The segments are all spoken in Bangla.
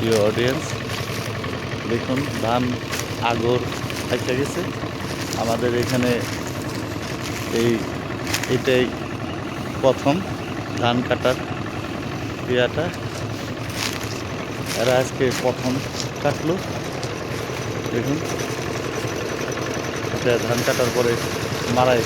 প্রিয় অডিয়েন্স দেখুন, ধান, আগর একটা গেছে। আমাদের এখানে এই, এটাই প্রথম ধান কাটার ক্রিয়াটা। এরা আজকে প্রথম কাটলো। দেখুন, এটা ধান কাটার পরে মারাই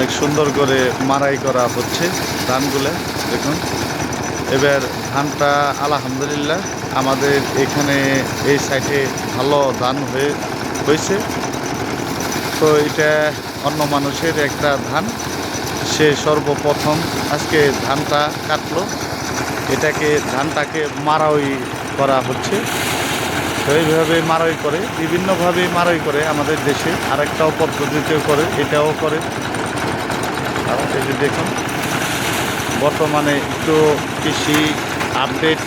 অনেক সুন্দর করে মারাই করা হচ্ছে ধানগুলো, দেখুন। এবার ধানটা আলহামদুলিল্লাহ আমাদের এখানে এই সাইডে ভালো ধান হয়ে হয়েছে। তো এটা অন্য মানুষের একটা ধান, সে সর্বপ্রথম আজকে ধানটা কাটলো। এটাকে, ধানটাকে মারাই করা হচ্ছে। তো এইভাবে মারাই করে, বিভিন্নভাবে মারাই করে আমাদের দেশে আরেকটাও পদ্ধতিতেও করে, এটাও করে। আর এই দেখুন, বর্তমানে একটু কৃষি আপডেট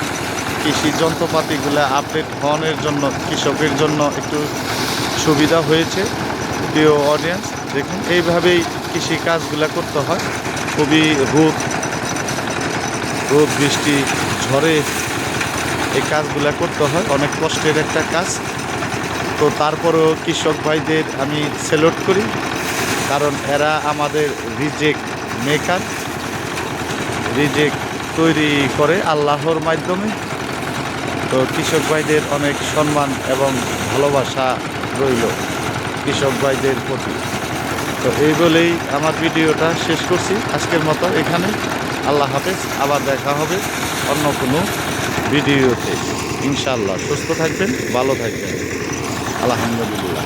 কৃষি যন্ত্রপাতিগুলো আপডেট হওয়ার জন্য, কৃষকের জন্য একটু সুবিধা হয়েছে প্রিয় অডিয়েন্স দেখুন, এইভাবেই কৃষি কাজগুলো করতে হয়। খুবই রোদ রোদ, বৃষ্টি, ঝড়ে এই কাজগুলো করতে হয়। অনেক কষ্টের একটা কাজ। তো তারপরেও কৃষক ভাইদের আমি সেলুট করি। কারণ এরা আমাদের রিজেক্ট মেকার, রিজেক্ট তৈরি করে আল্লাহর মাধ্যমে। তো কৃষক ভাইদের অনেক সম্মান এবং ভালোবাসা রইল কৃষক ভাইদের প্রতি। তো এই বলেই আমার ভিডিওটা শেষ করছি। আজকের মতো এখানে। আল্লাহ হাফেজ। আবার দেখা হবে অন্য কোনো ভিডিওতে। ইনশাল্লাহ সুস্থ থাকবেন, ভালো থাকবেন। আলহামদুলিল্লাহ।